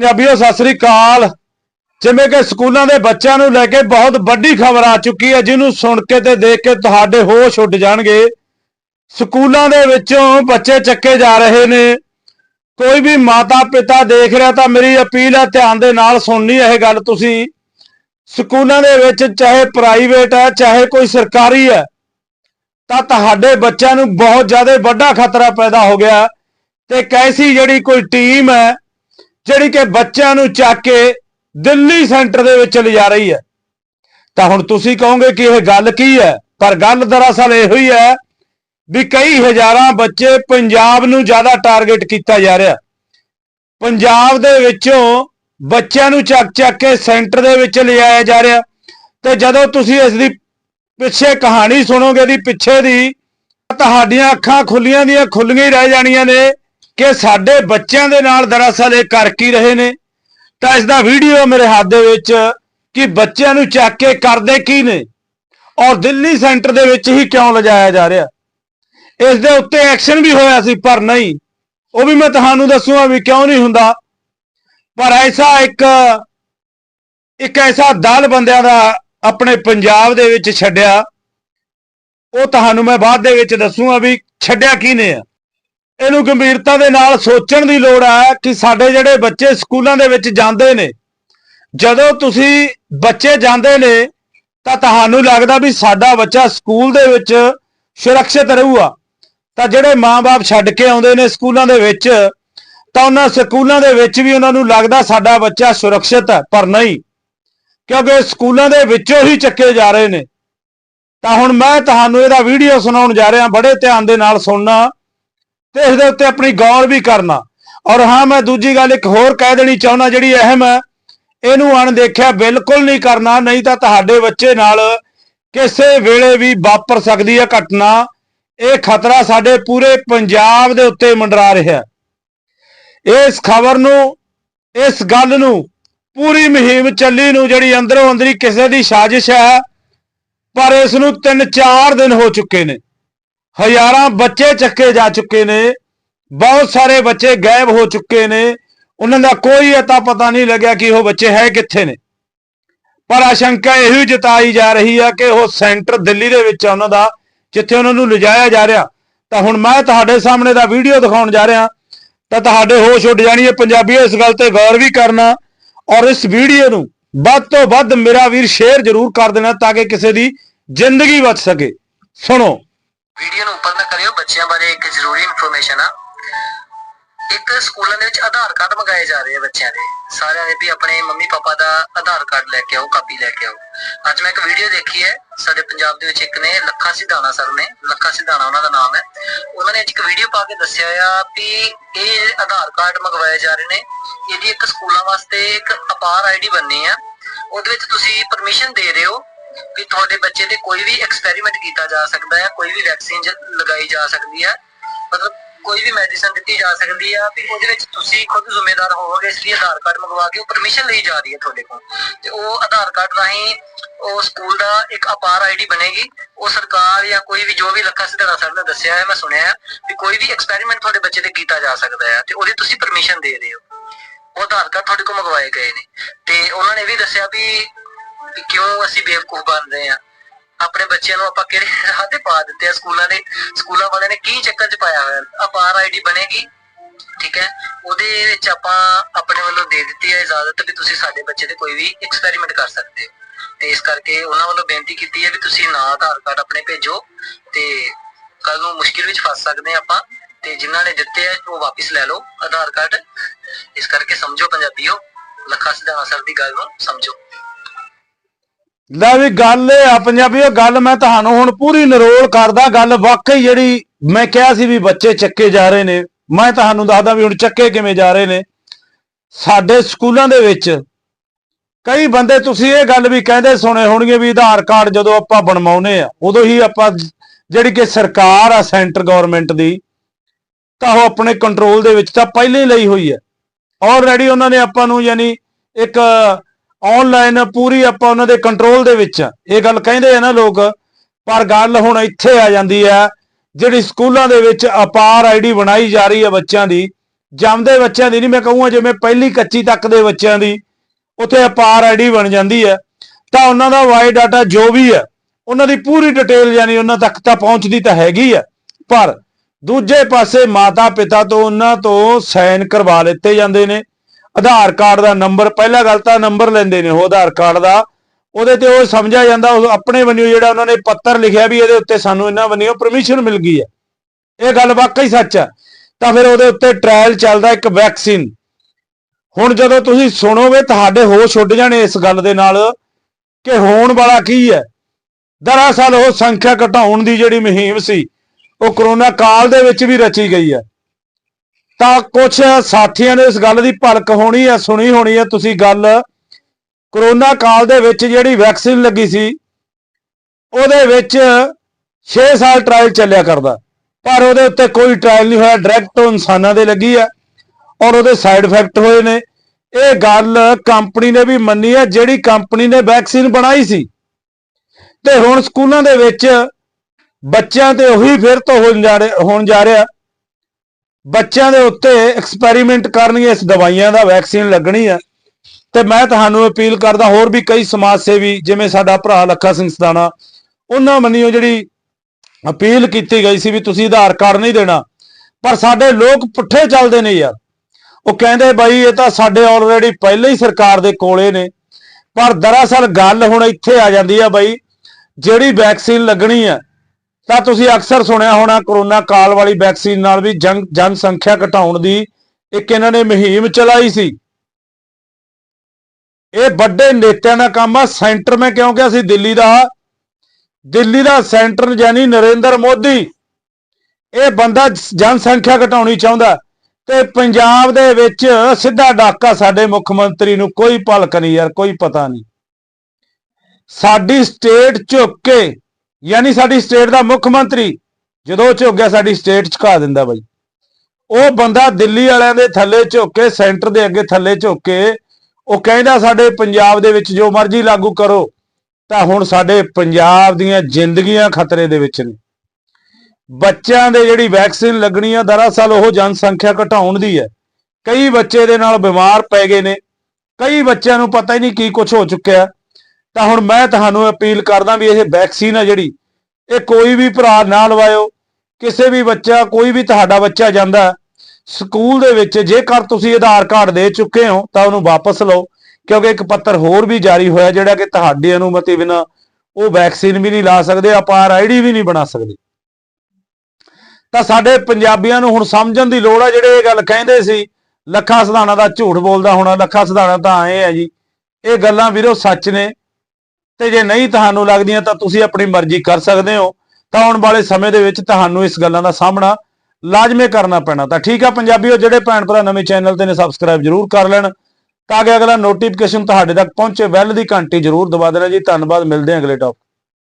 ਪੰਜਾਬੀਓ, ਸਤਿ ਸ੍ਰੀ ਅਕਾਲ। ਜਿਵੇਂ ਕਿ ਸਕੂਲਾਂ ਦੇ ਬੱਚਿਆਂ ਨੂੰ ਲੈ ਕੇ ਬਹੁਤ ਵੱਡੀ ਖਬਰ ਆ ਚੁੱਕੀ ਹੈ, ਜਿਹਨੂੰ ਸੁਣ ਕੇ ਤੇ ਦੇਖ ਕੇ ਤੁਹਾਡੇ ਹੋਸ਼ ਉੱਡ ਜਾਣਗੇ। ਸਕੂਲਾਂ ਦੇ ਵਿੱਚੋਂ ਬੱਚੇ ਚੱਕੇ ਜਾ ਰਹੇ ਨੇ। ਕੋਈ ਵੀ ਮਾਤਾ ਪਿਤਾ ਦੇਖ ਰਿਹਾ ਤਾਂ ਮੇਰੀ ਅਪੀਲ ਹੈ, ਧਿਆਨ ਦੇ ਨਾਲ ਸੁਣਨੀ ਇਹ ਗੱਲ ਤੁਸੀਂ। ਸਕੂਲਾਂ ਦੇ ਵਿੱਚ ਚਾਹੇ ਪ੍ਰਾਈਵੇਟ ਹੈ, ਚਾਹੇ ਕੋਈ ਸਰਕਾਰੀ ਹੈ, ਤਾਂ ਤੁਹਾਡੇ ਬੱਚਿਆਂ ਨੂੰ ਬਹੁਤ ਜ਼ਿਆਦਾ ਵੱਡਾ ਖਤਰਾ ਪੈਦਾ ਹੋ ਗਿਆ। ਤੇ ਕੈਸੀ ਜਿਹੜੀ ਕੋਈ ਟੀਮ ਹੈ ਜਿਹੜੀ ਕਿ ਬੱਚਿਆਂ ਨੂੰ ਚੱਕ ਕੇ ਦਿੱਲੀ ਸੈਂਟਰ ਦੇ ਵਿੱਚ ਲਿਜਾ ਰਹੀ ਹੈ। ਤਾਂ ਹੁਣ ਤੁਸੀਂ ਕਹੋਗੇ ਕਿ ਇਹ ਗੱਲ ਕੀ ਹੈ? ਪਰ ਗੱਲ ਦਰਅਸਲ ਇਹੋ ਹੀ ਹੈ ਵੀ ਕਈ ਹਜ਼ਾਰਾਂ ਬੱਚੇ ਪੰਜਾਬ ਨੂੰ ਜ਼ਿਆਦਾ ਟਾਰਗੇਟ ਕੀਤਾ ਜਾ ਰਿਹਾ। ਪੰਜਾਬ ਦੇ ਵਿੱਚੋਂ ਬੱਚਿਆਂ ਨੂੰ ਚੱਕ ਚੱਕ ਕੇ ਸੈਂਟਰ ਦੇ ਵਿੱਚ ਲਿਜਾਇਆ ਜਾ ਰਿਹਾ। ਤੇ ਜਦੋਂ ਤੁਸੀਂ ਇਸ ਦੀ ਪਿੱਛੇ ਕਹਾਣੀ ਸੁਣੋਗੇ ਦੀ ਪਿੱਛੇ ਦੀ ਤੁਹਾਡੀਆਂ ਅੱਖਾਂ ਖੁੱਲੀਆਂ ਦੀਆਂ ਖੁੱਲੀਆਂ ਹੀ ਰਹਿ ਜਾਣੀਆਂ ਨੇ। ਕਿ ਸਾਡੇ ਬੱਚਿਆਂ ਦੇ ਨਾਲ ਦਰਅਸਲ ਇਹ ਕਰ ਕੀ ਰਹੇ ਨੇ? ਤਾਂ ਇਸ ਦਾ ਵੀਡੀਓ ਮੇਰੇ ਹੱਥ ਦੇ ਵਿੱਚ ਕਿ ਬੱਚਿਆਂ ਨੂੰ ਚੱਕ ਕੇ ਕਰਦੇ ਕੀ ਨੇ? ਔਰ ਦਿੱਲੀ ਸੈਂਟਰ ਦੇ ਵਿੱਚ ਹੀ ਕਿਉਂ ਲਿਜਾਇਆ ਜਾ ਰਿਹਾ? ਇਸ ਦੇ ਉੱਤੇ ਐਕਸ਼ਨ ਵੀ ਹੋਇਆ ਸੀ, ਪਰ ਨਹੀਂ। ਉਹ ਵੀ ਮੈਂ ਤੁਹਾਨੂੰ ਦੱਸੂਗਾ ਵੀ ਕਿਉਂ ਨਹੀਂ ਹੁੰਦਾ। ਪਰ ਐਸਾ ਇੱਕ ਇੱਕ ਐਸਾ ਦਲ ਬੰਦਿਆਂ ਦਾ ਆਪਣੇ ਪੰਜਾਬ ਦੇ ਵਿੱਚ ਛੱਡਿਆ, ਉਹ ਤੁਹਾਨੂੰ ਮੈਂ ਬਾਅਦ ਦੇ ਵਿੱਚ ਦੱਸੂਗਾ ਵੀ ਛੱਡਿਆ ਕਿਹਨੇ ਆ। ਇਹਨੂੰ ਗੰਭੀਰਤਾ ਦੇ ਨਾਲ ਸੋਚਣ ਦੀ ਲੋੜ ਹੈ ਕਿ ਸਾਡੇ ਜਿਹੜੇ ਬੱਚੇ ਸਕੂਲਾਂ ਦੇ ਵਿੱਚ ਜਾਂਦੇ ਨੇ, ਜਦੋਂ ਤੁਸੀਂ ਬੱਚੇ ਜਾਂਦੇ ਨੇ, ਤਾਂ ਤੁਹਾਨੂੰ ਲੱਗਦਾ ਵੀ ਸਾਡਾ ਬੱਚਾ ਸਕੂਲ ਦੇ ਵਿੱਚ ਸੁਰੱਖਿਅਤ ਰਹੂਗਾ। ਤਾਂ ਜਿਹੜੇ ਮਾਪੇ ਛੱਡ ਕੇ ਆਉਂਦੇ ਨੇ ਸਕੂਲਾਂ ਦੇ ਵਿੱਚ, ਤਾਂ ਉਹਨਾਂ ਸਕੂਲਾਂ ਦੇ ਵਿੱਚ ਵੀ ਉਹਨਾਂ ਨੂੰ ਲੱਗਦਾ ਸਾਡਾ ਬੱਚਾ ਸੁਰੱਖਿਅਤ ਹੈ, ਪਰ ਨਹੀਂ। ਕਿਉਂਕਿ ਸਕੂਲਾਂ ਦੇ ਵਿੱਚੋਂ ਹੀ ਚੱਕੇ ਜਾ ਰਹੇ ਨੇ। ਤਾਂ ਹੁਣ ਮੈਂ ਤੁਹਾਨੂੰ ਇਹਦਾ ਵੀਡੀਓ ਸੁਣਾਉਣ ਜਾ ਰਿਹਾ, ਬੜੇ ਧਿਆਨ ਦੇ ਨਾਲ ਸੁਣਨਾ। ਤੇ ਇਸ ਦੇ ਉੱਤੇ ਆਪਣੀ ਗੌਰ ਵੀ ਕਰਨਾ। ਔਰ ਹਾਂ, ਮੈਂ ਦੂਜੀ ਗੱਲ ਇੱਕ ਹੋਰ ਕਹਿ ਦੇਣੀ ਚਾਹੁੰਦਾ, ਜਿਹੜੀ ਅਹਿਮ ਹੈ, ਇਹਨੂੰ ਅਣਦੇਖਿਆ ਬਿਲਕੁਲ ਨਹੀਂ ਕਰਨਾ, ਨਹੀਂ ਤਾਂ ਤੁਹਾਡੇ ਬੱਚੇ ਨਾਲ ਕਿਸੇ ਵੇਲੇ ਵੀ ਵਾਪਰ ਸਕਦੀ ਹੈ ਘਟਨਾ। ਇਹ ਖਤਰਾ ਸਾਡੇ ਪੂਰੇ ਪੰਜਾਬ ਦੇ ਉੱਤੇ ਮੰਡਰਾ ਰਿਹਾ ਇਸ ਖਬਰ ਨੂੰ, ਇਸ ਗੱਲ ਨੂੰ, ਪੂਰੀ ਮੁਹਿੰਮ ਚੱਲੀ ਨੂੰ ਜਿਹੜੀ ਅੰਦਰੋਂ ਅੰਦਰੀ ਕਿਸੇ ਦੀ ਸਾਜ਼ਿਸ਼ ਹੈ, ਪਰ ਇਸ ਨੂੰ 3-4 ਦਿਨ ਹੋ ਚੁੱਕੇ ਨੇ। ਹਜ਼ਾਰਾਂ ਬੱਚੇ ਚੱਕੇ ਜਾ ਚੁੱਕੇ ਨੇ, ਬਹੁਤ ਸਾਰੇ ਬੱਚੇ ਗਾਇਬ ਹੋ ਚੁੱਕੇ ਨੇ, ਉਹਨਾਂ ਦਾ ਕੋਈ ਅਤਾ ਪਤਾ ਨਹੀਂ ਲੱਗਿਆ ਕਿ ਉਹ ਬੱਚੇ ਹੈ ਕਿੱਥੇ ਨੇ। ਪਰ ਆਸ਼ੰਕਾ ਇਹ ਵੀ ਜਤਾਈ ਜਾ ਰਹੀ ਹੈ ਕਿ ਉਹ ਸੈਂਟਰ ਦਿੱਲੀ ਦੇ ਵਿੱਚ ਆ ਉਹਨਾਂ ਦਾ, ਜਿੱਥੇ ਉਹਨਾਂ ਨੂੰ ਲਿਜਾਇਆ ਜਾ ਰਿਹਾ। ਤਾਂ ਹੁਣ ਮੈਂ ਤੁਹਾਡੇ ਸਾਹਮਣੇ ਦਾ ਵੀਡੀਓ ਦਿਖਾਉਣ ਜਾ ਰਿਹਾ, ਤਾਂ ਤੁਹਾਡੇ ਹੋਸ਼ ਉੱਡ ਜਾਣੀ ਹੈ ਪੰਜਾਬੀ ਇਸ ਗੱਲ ਤੇ ਗੌਰ ਵੀ ਕਰਨਾ, ਔਰ ਇਸ ਵੀਡੀਓ ਨੂੰ ਵੱਧ ਤੋਂ ਵੱਧ ਮੇਰਾ ਵੀਰ ਸ਼ੇਅਰ ਜ਼ਰੂਰ ਕਰ ਦੇਣਾ ਤਾਂ ਕਿ ਕਿਸੇ ਦੀ ਜ਼ਿੰਦਗੀ ਬਚ ਸਕੇ। ਸੁਣੋ। ਵੀਡੀਓ ਨੂੰ ਉੱਪਰ ਨਾ ਕਰਿਓ, ਬੱਚਿਆਂ ਬਾਰੇ ਇੱਕ ਜ਼ਰੂਰੀ ਇਨਫੋਰਮੇਸ਼ਨ ਆ। ਇੱਕ ਸਕੂਲਾਂ ਦੇ ਵਿੱਚ ਆਧਾਰ ਕਾਰਡ ਮੰਗਾਏ ਜਾ ਰਹੇ ਆ ਬੱਚਿਆਂ ਦੇ। ਸਾਰਿਆਂ ਦੇ ਵੀ ਆਪਣੇ ਮੰਮੀ ਪਾਪਾ ਦਾ ਆਧਾਰ ਕਾਰਡ ਲੈ ਕੇ ਆਓ, ਕਾਪੀ ਲੈ ਕੇ ਆਓ। ਅੱਜ ਮੈਂ ਇੱਕ ਵੀਡੀਓ ਦੇਖੀ ਹੈ, ਸਾਡੇ ਪੰਜਾਬ ਦੇ ਵਿੱਚ ਇੱਕ ਨੇ, ਲੱਖਾ ਸਿਧਾਣਾ ਸਰ ਨੇ, ਲੱਖਾ ਸਿਧਾਣਾ ਉਹਨਾਂ ਦਾ ਨਾਮ ਹੈ। ਉਹਨਾਂ ਨੇ ਅੱਜ ਇੱਕ ਵੀਡੀਓ ਪਾ ਕੇ ਦੱਸਿਆ ਆ ਵੀ ਇਹ ਆਧਾਰ ਕਾਰਡ ਮੰਗਵਾਏ ਜਾ ਰਹੇ ਨੇ। ਇਹਦੀ ਇੱਕ ਸਕੂਲਾਂ ਵਾਸਤੇ ਇੱਕ ਅਪਾਰ ਆਈਡੀ ਬਣਨੀ ਆ। ਉਹਦੇ ਵਿੱਚ ਤੁਸੀਂ ਪਰਮਿਸ਼ਨ ਦੇ ਰਹੇ ਹੋ ਵੀ ਤੁਹਾਡੇ ਬੱਚੇ ਤੇ ਕੋਈ ਵੀ ਐਕਸਪੈਰੀਮੈਂਟ ਕੀਤਾ ਜਾ ਸਕਦਾ ਹੈ, ਕੋਈ ਵੀ ਵੈਕਸੀਨ ਲਗਾਈ ਜਾ ਸਕਦੀ ਹੈ। ਮਤਲਬ ਕੋਈ ਵੀ ਮੈਡੀਸਨ ਦਿੱਤੀ ਜਾ ਸਕਦੀ ਆ ਵੀ ਉਹਦੇ ਵਿੱਚ ਤੁਸੀਂ ਖੁਦ ਜ਼ਿੰਮੇਦਾਰ ਹੋਵੋਗੇ, ਇਸ ਲਈ ਆਧਾਰ ਕਾਰਡ ਮੰਗਵਾ ਕੇ ਉਹ ਪਰਮਿਸ਼ਨ ਲਈ ਜਾ ਰਹੀ ਹੈ ਤੁਹਾਡੇ ਕੋਲ। ਤੇ ਉਹ ਆਧਾਰ ਕਾਰਡ ਰਾਹੀਂ ਉਹ ਸਕੂਲ ਦਾ ਇੱਕ ਅਪਾਰ ਆਈਡੀ ਬਣੇਗੀ। ਉਹ ਸਰਕਾਰ ਜਾਂ ਕੋਈ ਵੀ ਜੋ ਵੀ ਲੱਖਾ ਸਿਧਾਰਾ ਸਰ ਨੇ ਦੱਸਿਆ ਹੈ, ਮੈਂ ਸੁਣਿਆ ਹੈ ਵੀ ਕੋਈ ਵੀ ਐਕਸਪੈਰੀਮੈਂਟ ਤੁਹਾਡੇ ਬੱਚੇ ਤੇ ਕੀਤਾ ਜਾ ਸਕਦਾ ਹੈ ਤੇ ਉਹਦੀ ਤੁਸੀਂ ਪਰਮਿਸ਼ਨ ਦੇ ਰਹੇ ਹੋ। ਉਹ ਆਧਾਰ ਕਾਰਡ ਤੁਹਾਡੇ ਕੋਲ ਮੰਗਵਾਏ ਗਏ ਨੇ। ਤੇ ਉਹਨਾਂ ਨੇ ਇਹ ਵੀ ਦੱਸਿਆ ਵੀ ਵੀ ਕਿਉਂ ਅਸੀਂ ਬੇਵਕੂਫ ਬਣ ਰਹੇ ਆ ਆਪਣੇ ਬੱਚਿਆਂ ਨੂੰ ਆਪਾਂ ਕਿਹੜੇ ਰਾਹ ਤੇ ਪਾ ਦਿੱਤੇ ਆ? ਸਕੂਲਾਂ ਦੇ, ਸਕੂਲਾਂ ਵਾਲਿਆਂ ਨੇ ਕੀ ਚੱਕਰ ਚ ਪਾਇਆ ਹੋਇਆ? ਅਪਾਰ ਆਈਡੀ ਬਣੇਗੀ, ਠੀਕ ਹੈ? ਉਹਦੇ ਵਿੱਚ ਆਪਾਂ ਆਪਣੇ ਵੱਲੋਂ ਦੇ ਦਿੱਤੀ ਹੈ ਇਜਾਜ਼ਤ ਵੀ ਤੁਸੀਂ ਸਾਡੇ ਬੱਚੇ ਤੇ ਕੋਈ ਵੀ ਐਕਸਪੈਰੀਮੈਂਟ ਕਰ ਸਕਦੇ ਹੋ। ਤੇ ਇਸ ਕਰਕੇ ਉਹਨਾਂ ਵੱਲੋਂ ਬੇਨਤੀ ਕੀਤੀ ਹੈ ਵੀ ਤੁਸੀਂ ਨਾ ਆਧਾਰ ਕਾਰਡ ਆਪਣੇ ਭੇਜੋ ਤੇ ਕੱਲ ਨੂੰ ਮੁਸ਼ਕਿਲ ਵਿੱਚ ਫਸ ਸਕਦੇ ਆ ਆਪਾਂ। ਤੇ ਜਿਨ੍ਹਾਂ ਨੇ ਦਿੱਤੇ ਆ, ਉਹ ਵਾਪਿਸ ਲੈ ਲਓ ਆਧਾਰ ਕਾਰਡ। ਇਸ ਕਰਕੇ ਸਮਝੋ ਪੰਜਾਬੀਓ, ਲੱਖਾ ਸਿਧਾਣਾ ਸਰ ਦੀ ਗੱਲ ਨੂੰ ਸਮਝੋ। ਲੈ ਵੀ ਗੱਲ ਇਹ ਆ ਪੰਜਾਬੀਓ ਗੱਲ ਮੈਂ ਤੁਹਾਨੂੰ ਹੁਣ ਪੂਰੀ ਨਰੋਲ ਕਰਦਾ, ਗੱਲ ਵਾਕਈ ਜਿਹੜੀ ਮੈਂ ਕਿਹਾ ਸੀ ਵੀ ਬੱਚੇ ਚੱਕੇ ਜਾ ਰਹੇ ਨੇ, ਮੈਂ ਤੁਹਾਨੂੰ ਦੱਸਦਾ ਵੀ ਹੁਣ ਚੱਕੇ ਕਿਵੇਂ ਜਾ ਰਹੇ ਨੇ। ਸਾਡੇ ਸਕੂਲਾਂ ਦੇ ਵਿੱਚ ਕਈ ਬੰਦੇ ਤੁਸੀਂ ਇਹ ਗੱਲ ਵੀ ਕਹਿੰਦੇ ਸੁਣੇ ਹੋਣਗੇ ਵੀ ਆਧਾਰ ਕਾਰਡ ਜਦੋਂ ਆਪਾਂ ਬਣਵਾਉਨੇ ਆ, ਉਦੋਂ ਹੀ ਆਪਾਂ ਜਿਹੜੀ ਕਿ ਸਰਕਾਰ ਆ ਸੈਂਟਰ ਗਵਰਨਮੈਂਟ ਦੀ, ਤਾਂ ਉਹ ਆਪਣੇ ਕੰਟਰੋਲ ਦੇ ਵਿੱਚ ਤਾਂ ਪਹਿਲਾਂ ਹੀ ਲਈ ਹੋਈ ਹੈ। ਆਲਰੇਡੀ ਉਹਨਾਂ ਨੇ ਆਪਾਂ ਨੂੰ ਯਾਨੀ ਇੱਕ ਆਨਲਾਈਨ ਪੂਰੀ ਆਪਾਂ ਉਹਨਾਂ ਦੇ ਕੰਟਰੋਲ ਦੇ ਵਿੱਚ ਇਹ ਗੱਲ ਕਹਿੰਦੇ ਆ ਨਾ ਲੋਕ, ਪਰ ਗੱਲ ਹੁਣ ਇੱਥੇ ਆ ਜਾਂਦੀ ਹੈ ਜਿਹੜੀ ਸਕੂਲਾਂ ਦੇ ਵਿੱਚ ਅਪਾਰ ਆਈਡੀ ਬਣਾਈ ਜਾ ਰਹੀ ਹੈ ਬੱਚਿਆਂ ਦੀ, ਜੰਮਦੇ ਬੱਚਿਆਂ ਦੀ ਨਹੀਂ, ਮੈਂ ਕਹੂੰਗਾ ਜਿਵੇਂ ਪਹਿਲੀ ਕੱਚੀ ਤੱਕ ਦੇ ਬੱਚਿਆਂ ਦੀ, ਉੱਥੇ ਅਪਾਰ ਆਈਡੀ ਬਣ ਜਾਂਦੀ ਹੈ ਤਾਂ ਉਹਨਾਂ ਦਾ ਵਾਈ ਡਾਟਾ ਜੋ ਵੀ ਹੈ ਉਹਨਾਂ ਦੀ ਪੂਰੀ ਡਿਟੇਲ ਯਾਨੀ ਉਹਨਾਂ ਤੱਕ ਤਾਂ ਪਹੁੰਚਦੀ ਤਾਂ ਹੈਗੀ ਆ। ਪਰ ਦੂਜੇ ਪਾਸੇ ਮਾਤਾ ਪਿਤਾ ਤੋਂ ਉਹਨਾਂ ਤੋਂ ਸਾਈਨ ਕਰਵਾ ਲਿੱਤੇ ਜਾਂਦੇ ਨੇ। ਆਧਾਰ ਕਾਰਡ ਦਾ ਨੰਬਰ, ਪਹਿਲਾ ਗੱਲ ਤਾਂ ਨੰਬਰ ਲੈਂਦੇ ਨੇ ਉਹ ਆਧਾਰ ਕਾਰਡ ਦਾ। ਉਹਦੇ ਤੇ ਉਹ ਸਮਝਿਆ ਜਾਂਦਾ, ਉਹ ਆਪਣੇ ਵੰਨਿਓ ਜਿਹੜਾ ਉਹਨਾਂ ਨੇ ਪੱਤਰ ਲਿਖਿਆ ਵੀ ਇਹਦੇ ਉੱਤੇ ਸਾਨੂੰ ਇਹਨਾਂ ਵੱਲੋਂ ਪਰਮਿਸ਼ਨ ਮਿਲ ਗਈ ਹੈ। ਇਹ ਗੱਲ ਵਾਕਈ ਸੱਚ ਹੈ। ਤਾਂ ਫਿਰ ਉਹਦੇ ਉੱਤੇ ਟ੍ਰਾਇਲ ਚੱਲਦਾ ਇੱਕ ਵੈਕਸੀਨ ਹੁਣ ਜਦੋਂ ਤੁਸੀਂ ਸੁਣੋਗੇ, ਤੁਹਾਡੇ ਹੋਸ਼ ਉੱਡ ਜਾਣੇ ਇਸ ਗੱਲ ਦੇ ਨਾਲ ਕਿ ਹੋਣ ਵਾਲਾ ਕੀ ਹੈ। ਦਰਅਸਲ ਉਹ ਸੰਖਿਆ ਘਟਾਉਣ ਦੀ ਜਿਹੜੀ ਮੁਹਿੰਮ ਸੀ, ਉਹ ਕਰੋਨਾ ਕਾਲ ਦੇ ਵਿੱਚ ਵੀ ਰਚੀ ਗਈ ਹੈ। ਤਾਂ ਕੁਝ ਸਾਥੀਆਂ ਨੇ ਇਸ ਗੱਲ ਦੀ ਭਲਕ ਹੋਣੀ ਹੈ, ਸੁਣੀ ਹੋਣੀ ਹੈ, ਤੁਸੀਂ ਗੱਲ ਕਰੋਨਾ ਕਾਲ ਦੇ ਵਿੱਚ ਜਿਹੜੀ ਵੈਕਸੀਨ ਲੱਗੀ ਸੀ, ਉਹਦੇ ਵਿੱਚ 6 ਸਾਲ ਟ੍ਰਾਇਲ ਚੱਲਿਆ ਕਰਦਾ। ਪਰ ਉਹਦੇ ਉੱਤੇ ਕੋਈ ਟ੍ਰਾਇਲ ਨਹੀਂ ਹੋਇਆ ਡਾਇਰੈਕਟ ਇਨਸਾਨਾਂ ਦੇ ਲੱਗੀ ਹੈ ਔਰ ਉਹਦੇ ਸਾਈਡ ਇਫੈਕਟ ਹੋਏ ਨੇ। ਇਹ ਗੱਲ ਕੰਪਨੀ ਨੇ ਵੀ ਮੰਨੀ ਹੈ, ਜਿਹੜੀ ਕੰਪਨੀ ਨੇ ਵੈਕਸੀਨ ਬਣਾਈ ਸੀ। ਤੇ ਹੁਣ ਸਕੂਲਾਂ ਦੇ ਵਿੱਚ ਬੱਚਿਆਂ ਤੇ ਉਹੀ ਫਿਰ ਤੋਂ ਹੋਣ ਜਾ ਹੋਣ ਜਾ ਰਿਹਾ। ਬੱਚਿਆਂ ਦੇ ਉੱਤੇ ਐਕਸਪੈਰੀਮੈਂਟ ਕਰਨਗੇ ਇਸ ਦਵਾਈਆਂ ਦਾ ਵੈਕਸੀਨ ਲੱਗਣੀ ਆ। ਤੇ ਮੈਂ ਤੁਹਾਨੂੰ ਅਪੀਲ ਕਰਦਾ, ਹੋਰ ਵੀ ਕਈ ਸਮਾਜ ਸੇਵੀ ਜਿਵੇਂ ਸਾਡਾ ਭਰਾ ਲੱਖਾ ਸਿੰਘ ਸਦਾਣਾ, ਉਹਨਾਂ ਮੰਨਿਓ ਜਿਹੜੀ ਅਪੀਲ ਕੀਤੀ ਗਈ ਸੀ ਵੀ ਤੁਸੀਂ ਆਧਾਰ ਕਾਰਡ ਨਹੀਂ ਦੇਣਾ। ਪਰ ਸਾਡੇ ਲੋਕ ਪੁੱਠੇ ਚੱਲਦੇ ਨੇ ਯਾਰ। ਉਹ ਕਹਿੰਦੇ ਬਾਈ ਇਹ ਤਾਂ ਸਾਡੇ ਆਲਰੇਡੀ ਪਹਿਲਾਂ ਹੀ ਸਰਕਾਰ ਦੇ ਕੋਲੇ ਨੇ। ਪਰ ਦਰਅਸਲ ਗੱਲ ਹੁਣ ਇੱਥੇ ਆ ਜਾਂਦੀ ਆ ਬਾਈ, ਜਿਹੜੀ ਵੈਕਸੀਨ ਲੱਗਣੀ ਆ ਤਾਂ ਤੁਸੀਂ ਅਕਸਰ ਸੁਣਿਆ ਹੋਣਾ ਕਰੋਨਾ ਕਾਲ ਵਾਲੀ ਵੈਕਸੀਨ ਨਾਲ ਵੀ ਜਨ ਜਨਸੰਖਿਆ ਘਟਾਉਣ ਦੀ ਇੱਕ ਇਹਨਾਂ ਨੇ ਮੁਹਿੰਮ ਚਲਾਈ ਸੀ। ਇਹ ਵੱਡੇ ਨੇਤਿਆਂ ਦਾ ਕੰਮ ਆ। ਸੈਂਟਰ ਮੈਂ ਕਿਉਂ ਕਿਹਾ ਸੀ? ਦਿੱਲੀ ਦਾ। ਦਿੱਲੀ ਦਾ ਸੈਂਟਰ ਯਾਨੀ ਨਰਿੰਦਰ ਮੋਦੀ। ਇਹ ਬੰਦਾ ਜਨਸੰਖਿਆ ਘਟਾਉਣੀ ਚਾਹੁੰਦਾ ਤੇ ਪੰਜਾਬ ਦੇ ਵਿੱਚ ਸਿੱਧਾ ਡਾਕਾ ਸਾਡੇ ਮੁੱਖ ਮੰਤਰੀ ਨੂੰ ਕੋਈ ਭਲਕ ਨਹੀਂ ਯਾਰ, ਕੋਈ ਪਤਾ ਨਹੀਂ। ਸਾਡੀ ਸਟੇਟ ਝੁੱਕ ਕੇ ਯਾਨੀ ਸਾਡੀ ਸਟੇਟ ਦਾ ਮੁੱਖ ਮੰਤਰੀ ਜਦੋਂ ਉਹ ਝੁੱਕ ਗਿਆ ਸਾਡੀ ਸਟੇਟ ਝੁਕਾ ਦਿੰਦਾ ਬਾਈ। ਉਹ ਬੰਦਾ ਦਿੱਲੀ ਵਾਲਿਆਂ ਦੇ ਥੱਲੇ ਝੁੱਕ ਕੇ, ਸੈਂਟਰ ਦੇ ਅੱਗੇ ਥੱਲੇ ਝੁੱਕ ਕੇ, ਉਹ ਕਹਿੰਦਾ ਸਾਡੇ ਪੰਜਾਬ ਦੇ ਵਿੱਚ ਜੋ ਮਰਜ਼ੀ ਲਾਗੂ ਕਰੋ, ਤਾਂ ਹੁਣ ਸਾਡੇ ਪੰਜਾਬ ਦੀਆਂ ਜ਼ਿੰਦਗੀਆਂ ਖਤਰੇ ਦੇ ਵਿੱਚ ਨੇ। ਬੱਚਿਆਂ ਦੇ ਜਿਹੜੀ ਵੈਕਸੀਨ ਲੱਗਣੀ ਆ, ਦਰਅਸਲ ਉਹ ਜਨਸੰਖਿਆ ਘਟਾਉਣ ਦੀ ਹੈ। ਕਈ ਬੱਚੇ ਦੇ ਨਾਲ ਬਿਮਾਰ ਪੈ ਗਏ ਨੇ। ਕਈ ਬੱਚਿਆਂ ਨੂੰ ਪਤਾ ਹੀ ਨਹੀਂ ਕੀ ਕੁਝ ਹੋ ਚੁੱਕਿਆ। ਤਾਂ ਹੁਣ ਮੈਂ ਤੁਹਾਨੂੰ ਅਪੀਲ ਕਰਦਾ ਵੀ ਇਹ ਵੈਕਸੀਨ ਆ ਜਿਹੜੀ, ਇਹ ਕੋਈ ਵੀ ਭਰਾ ਨਾ ਲਵਾਇਓ, ਕਿਸੇ ਵੀ ਬੱਚਾ, ਕੋਈ ਵੀ ਤੁਹਾਡਾ ਬੱਚਾ ਜਾਂਦਾ, ਸਕੂਲ ਦੇ ਵਿੱਚ ਜੇਕਰ ਤੁਸੀਂ ਆਧਾਰ ਕਾਰਡ ਦੇ ਚੁੱਕੇ ਹੋ, ਤਾਂ ਉਹਨੂੰ ਵਾਪਸ ਲਓ, ਕਿਉਂਕਿ ਇੱਕ ਪੱਤਰ ਹੋਰ ਵੀ ਜਾਰੀ ਹੋਇਆ ਜਿਹੜਾ ਕਿ ਤੁਹਾਡੀ ਅਨੁਮਤੀ ਬਿਨਾ ਉਹ ਵੈਕਸੀਨ ਵੀ ਨਹੀਂ ਲਾ ਸਕਦੇ ਅਪਾਰ ਆਈਡੀ ਵੀ ਨਹੀਂ ਬਣਾ ਸਕਦੇ। ਤਾਂ ਸਾਡੇ ਪੰਜਾਬੀਆਂ ਨੂੰ ਹੁਣ ਸਮਝਣ ਦੀ ਲੋੜ ਆ, ਜਿਹੜੇ ਇਹ ਗੱਲ ਕਹਿੰਦੇ ਸੀ, ਲੱਖਾ ਸਧਾਣਾ ਦਾ ਝੂਠ ਬੋਲਦਾ ਹੋਣਾ, ਲੱਖਾ ਸਧਾਣਾ ਤਾਂ ਆਏ ਆ ਜੀ, ਇਹ ਗੱਲਾਂ ਵੀਰੋ ਸੱਚ ਨੇ ਤੇ ਜੇ ਨਹੀਂ ਤੁਹਾਨੂੰ ਲੱਗਦੀਆਂ ਤਾਂ ਤੁਸੀਂ ਆਪਣੀ ਮਰਜ਼ੀ ਕਰ ਸਕਦੇ ਹੋ। ਤਾਂ ਆਉਣ ਵਾਲੇ ਸਮੇਂ ਦੇ ਵਿੱਚ ਤੁਹਾਨੂੰ ਇਸ ਗੱਲਾਂ ਦਾ ਸਾਹਮਣਾ ਲਾਜ਼ਮੀ ਕਰਨਾ ਪੈਣਾ। ਤਾਂ ਠੀਕ ਆ ਪੰਜਾਬੀਓ, ਜਿਹੜੇ ਭੈਣ ਭਰਾ ਨਵੇਂ ਚੈਨਲ ਤੇ ਨੇ ਸਬਸਕ੍ਰਾਈਬ ਜਰੂਰ ਕਰ ਲੈਣ, ਤਾਂ ਕਿ ਅਗਲਾ ਨੋਟੀਫਿਕੇਸ਼ਨ ਤੁਹਾਡੇ ਤੱਕ ਪਹੁੰਚੇ ਬੈਲ ਦੀ ਘੰਟੀ ਜਰੂਰ ਦਬਾ ਦੇਣਾ ਜੀ। ਧੰਨਵਾਦ, ਮਿਲਦੇ ਹਾਂ ਅਗਲੇ ਟੌਪ